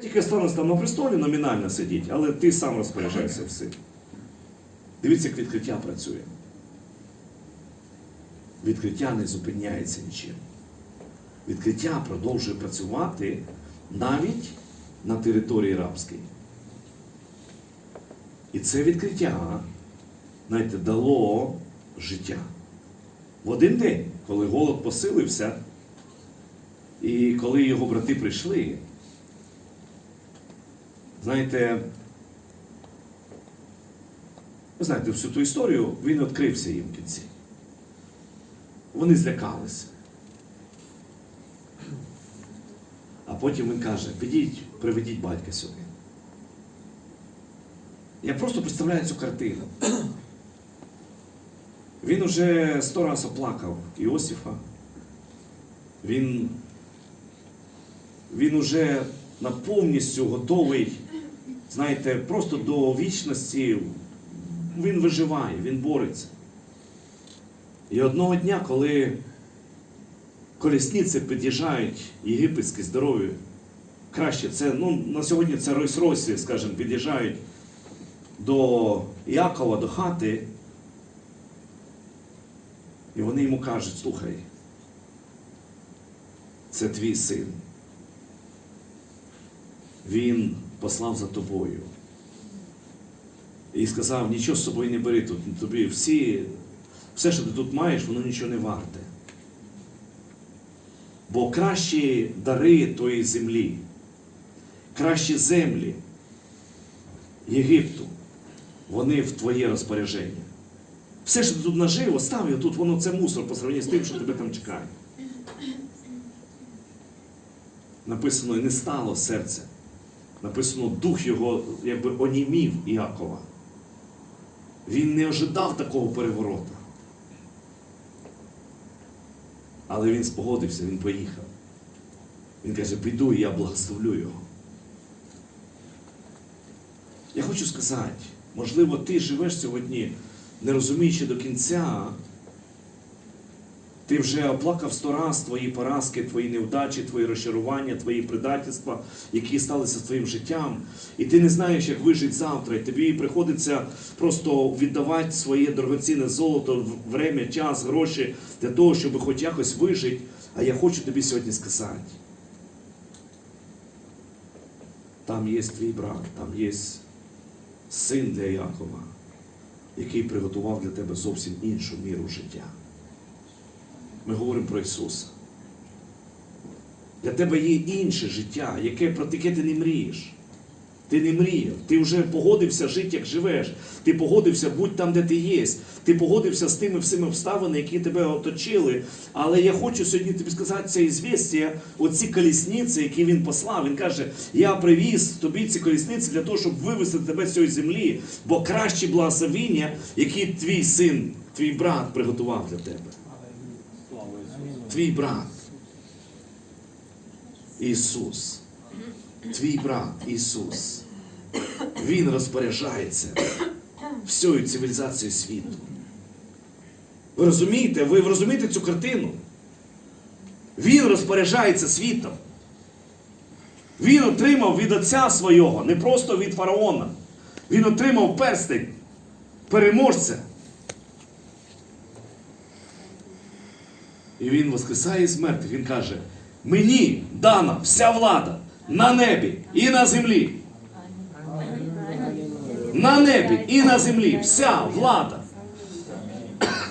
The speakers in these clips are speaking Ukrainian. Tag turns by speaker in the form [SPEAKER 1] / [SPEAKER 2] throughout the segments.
[SPEAKER 1] Тільки станеш там на престолі номінально сидіть, але ти сам розпоряджайся всім. Дивіться, як відкриття працює. Відкриття не зупиняється нічим. Відкриття продовжує працювати навіть на території рабській. І це відкриття, знаєте, дало життя. В один день, коли голод посилився, і коли його брати прийшли, знаєте, ви знаєте, всю ту історію він відкрився їм в кінці. Вони злякалися. А потім він каже, підіть, приведіть батька сюди. Я просто представляю цю картину. Він уже сто раз оплакав Іосифа. Він, він уже на повністю готовий, знаєте, просто до вічності. Він виживає, він бореться. І одного дня, коли колісниці під'їжджають єгипетські здорові, краще це, ну, на сьогодні це Ройс-Ройси, скажімо, під'їжджають до Якова, до хати, і вони йому кажуть, слухай, це твій син. Він послав за тобою. І сказав, нічого з собою не бери тут, тобі всі, все, що ти тут маєш, воно нічого не варте. Бо кращі дари тої землі, кращі землі Єгипту, вони в твоє розпорядження. Все, що ти тут нажив, остав його тут, воно це мусор по сравненню з тим, що тебе там чекає. Написано, і не стало серце. Написано, дух його якби онімів Іакова. Він не ожидав такого переворота. Але він спогодився, він поїхав. Він каже, піду і я благословлю його. Я хочу сказати, можливо, ти живеш сьогодні, не розуміючи до кінця, ти вже оплакав сто раз твої поразки, твої невдачі, твої розчарування, твої предательства, які сталися з твоїм життям. І ти не знаєш, як вижити завтра. І тобі приходиться просто віддавати своє дорогоцінне золото, время, час, гроші для того, щоб хоч якось вижити. А я хочу тобі сьогодні сказати. Там є твій брат, там є син для Якова, який приготував для тебе зовсім іншу міру життя. Ми говоримо про Ісуса. Для тебе є інше життя, яке, про яке ти не мрієш. Ти не мріяв. Ти вже погодився жити, як живеш. Ти погодився будь там, де ти є. Ти погодився з тими всіми обставинами, які тебе оточили. Але я хочу сьогодні тобі сказати це ізвістя, оці колісниці, які він послав. Він каже: Я привіз тобі ці колісниці для того, щоб вивести тебе з цієї землі, бо кращі благословіння, які твій син, твій брат приготував для тебе. Твій брат. Ісус. Твій брат Ісус. Він розпоряджається всією цивілізацією світу. Ви розумієте? Ви розумієте цю картину? Він розпоряджається світом. Він отримав від отця свого, не просто від фараона. Він отримав перстень переможця. І він воскресає з мертвих. Він каже: мені дана вся влада на небі і на землі. На небі і на землі вся влада.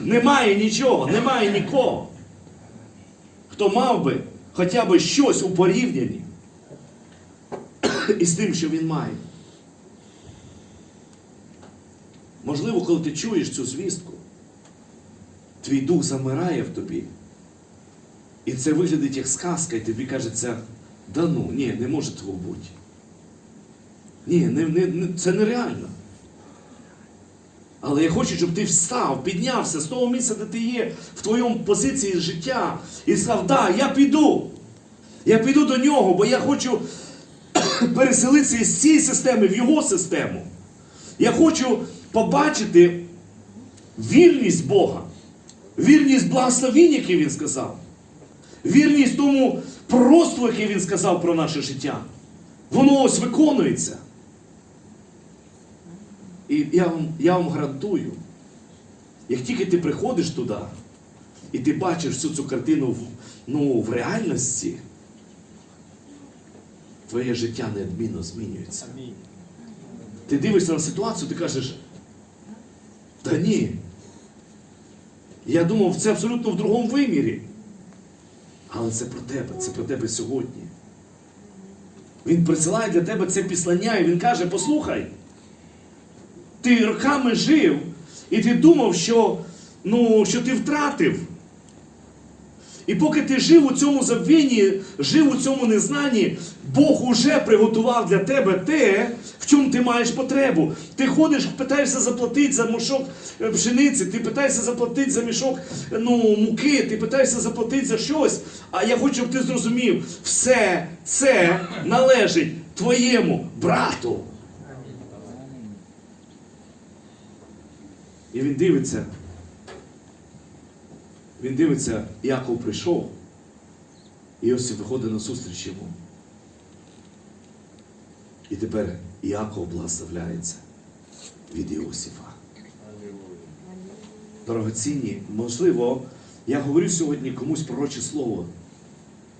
[SPEAKER 1] Немає нічого, немає нікого, хто мав би хоча б щось у порівнянні із тим, що він має. Можливо, коли ти чуєш цю звістку, твій дух замирає в тобі. І це виглядить як сказка, і тобі кажеться, да ну, ні, не може того бути. Ні, не, не, це нереально. Але я хочу, щоб ти встав, піднявся з того місця, де ти є, в твоєму позиції життя, і сказав, да, я піду. Я піду до нього, бо я хочу переселитися із цієї системи в його систему. Я хочу побачити вірність Бога, вірність благословінь, який він сказав, вірність тому пророцтву, яке він сказав про наше життя. Воно ось виконується. І я вам, я вам гарантую, як тільки ти приходиш туди, і ти бачиш всю цю картину в, ну, в реальності, твоє життя неодмінно змінюється. Ти дивишся на ситуацію, ти кажеш, та ні. Я думав, це абсолютно в другому вимірі. Але це про тебе, це про тебе сьогодні. Він присилає для тебе це післання, і він каже: послухай, ти роками жив, і ти думав, що, ну, що ти втратив. І поки ти жив у цьому забвінні, жив у цьому незнанні, Бог уже приготував для тебе те, в чому ти маєш потребу. Ти ходиш, питаєшся заплатити за мішок е, пшениці, ти питаєшся заплатити за мішок ну, муки, ти питаєшся заплатити за щось. А я хочу, щоб ти зрозумів, все це належить твоєму брату. І він дивиться. Він дивиться, Яков прийшов, і Йосиф виходить на зустріч йому. І тепер Яков благословляється від Іосифа. Дорогоцінні, можливо, я говорю сьогодні комусь пророче слово.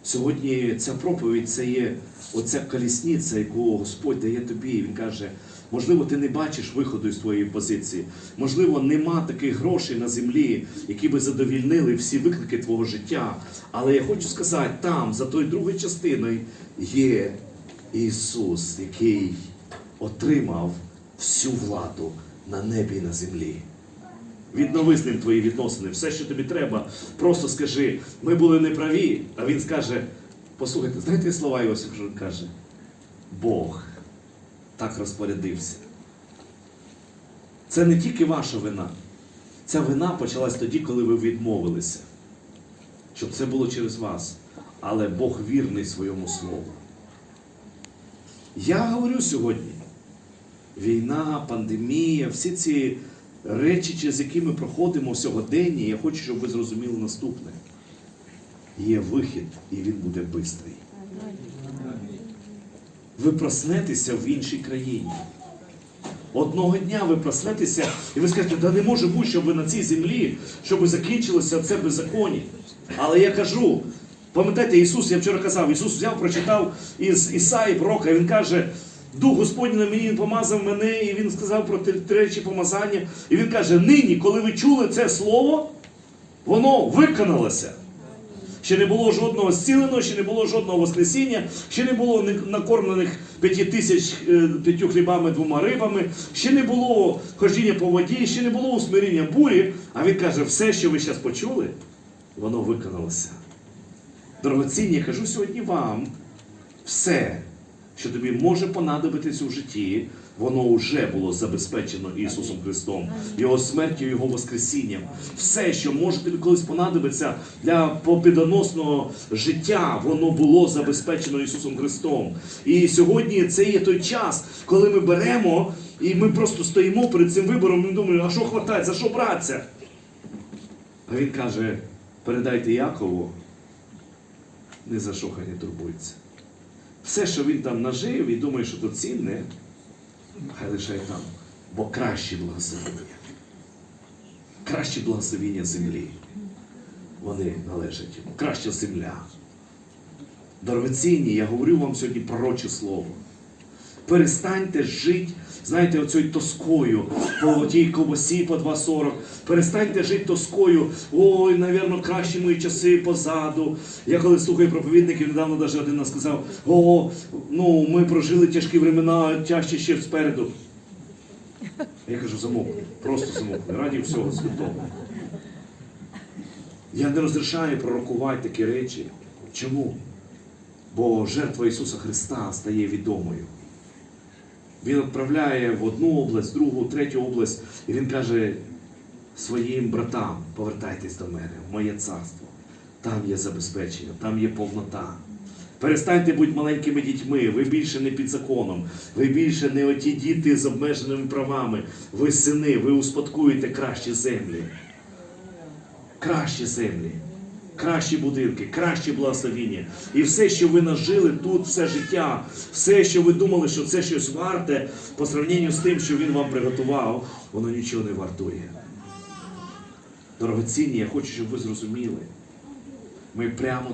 [SPEAKER 1] Сьогодні ця проповідь це є оця колісниця, яку Господь дає тобі. Він каже, можливо, ти не бачиш виходу із твоєї позиції. Можливо, нема таких грошей на землі, які би задовільнили всі виклики твого життя. Але я хочу сказати, там, за тою другою частиною, є Ісус, який отримав всю владу на небі і на землі. Віднови з ним твої відносини. Все, що тобі треба, просто скажи, ми були неправі. А він скаже: послухайте, знаєте слова Йосиф, каже? Бог так розпорядився. Це не тільки ваша вина. Ця вина почалась тоді, коли ви відмовилися. Щоб це було через вас. Але Бог вірний своєму слову. Я говорю сьогодні: війна, пандемія, всі ці речі, через які ми проходимо в сьогоденні, я хочу, щоб ви зрозуміли наступне. Є вихід, і він буде швидкий. Ви проснетеся в іншій країні. Одного дня ви проснетеся, і ви скажете, да не може бути, щоб ви на цій землі, щоб закінчилося це беззаконня. Але я кажу, пам'ятаєте, Ісус, я вчора казав, Ісус взяв, прочитав із Ісаї пророка, і Він каже, Дух Господній на мені він помазав мене, і він сказав про три три помазання. І він каже: нині, коли ви чули це слово, воно виконалося. Ще не було жодного зціленого, ще не було жодного воскресіння, ще не було накормлених п'яти тисяч е, п'ятью хлібами, двома рибами, ще не було хожіння по воді, ще не було усмиріння бурі. А він каже, все, що ви зараз почули, воно виконалося. Дорогоцінні, я кажу сьогодні вам, все, що тобі може понадобитись у житті, воно вже було забезпечено Ісусом Христом, Його смертю, Його Воскресінням. Все, що може тобі колись понадобиться для побідоносного життя, воно було забезпечено Ісусом Христом. І сьогодні це є той час, коли ми беремо і ми просто стоїмо перед цим вибором і думаємо, а що хватає, за що братися? А він каже: передайте Якову, ні за що не турбується. Все, що він там нажив і думає, що то цінне, хай лишає там, бо краще благословення. Краще благословення землі. Вони належать йому. Краща земля. Дорогоцінні, я говорю вам сьогодні пророче слово. Перестаньте жити, знаєте, оцею тоскою по тій ковбасі по 2,40. Перестаньте жити тоскою. Ой, навірно, кращі мої часи позаду. Я коли слухаю проповідників, недавно навіть один нас сказав: о, ну ми прожили тяжкі времена, тяжче ще спереду. Я кажу, замовкни, просто замовкни, раді всього святого. Я не розрішаю пророкувати такі речі. Чому? Бо жертва Ісуса Христа стає відомою. Він відправляє в одну область, в другу, в третю область, і він каже своїм братам: повертайтесь до мене, в моє царство. Там є забезпечення, там є повнота. Перестаньте бути маленькими дітьми, ви більше не під законом, ви більше не оті діти з обмеженими правами. Ви сини, ви успадкуєте кращі землі. Кращі землі. Кращі будинки, кращі благословіння. І все, що ви нажили тут все життя, все, що ви думали, що це щось варте, по сравненню з тим, що він вам приготував, воно нічого не вартує. Дорогоцінні, я хочу, щоб ви зрозуміли. Ми прямо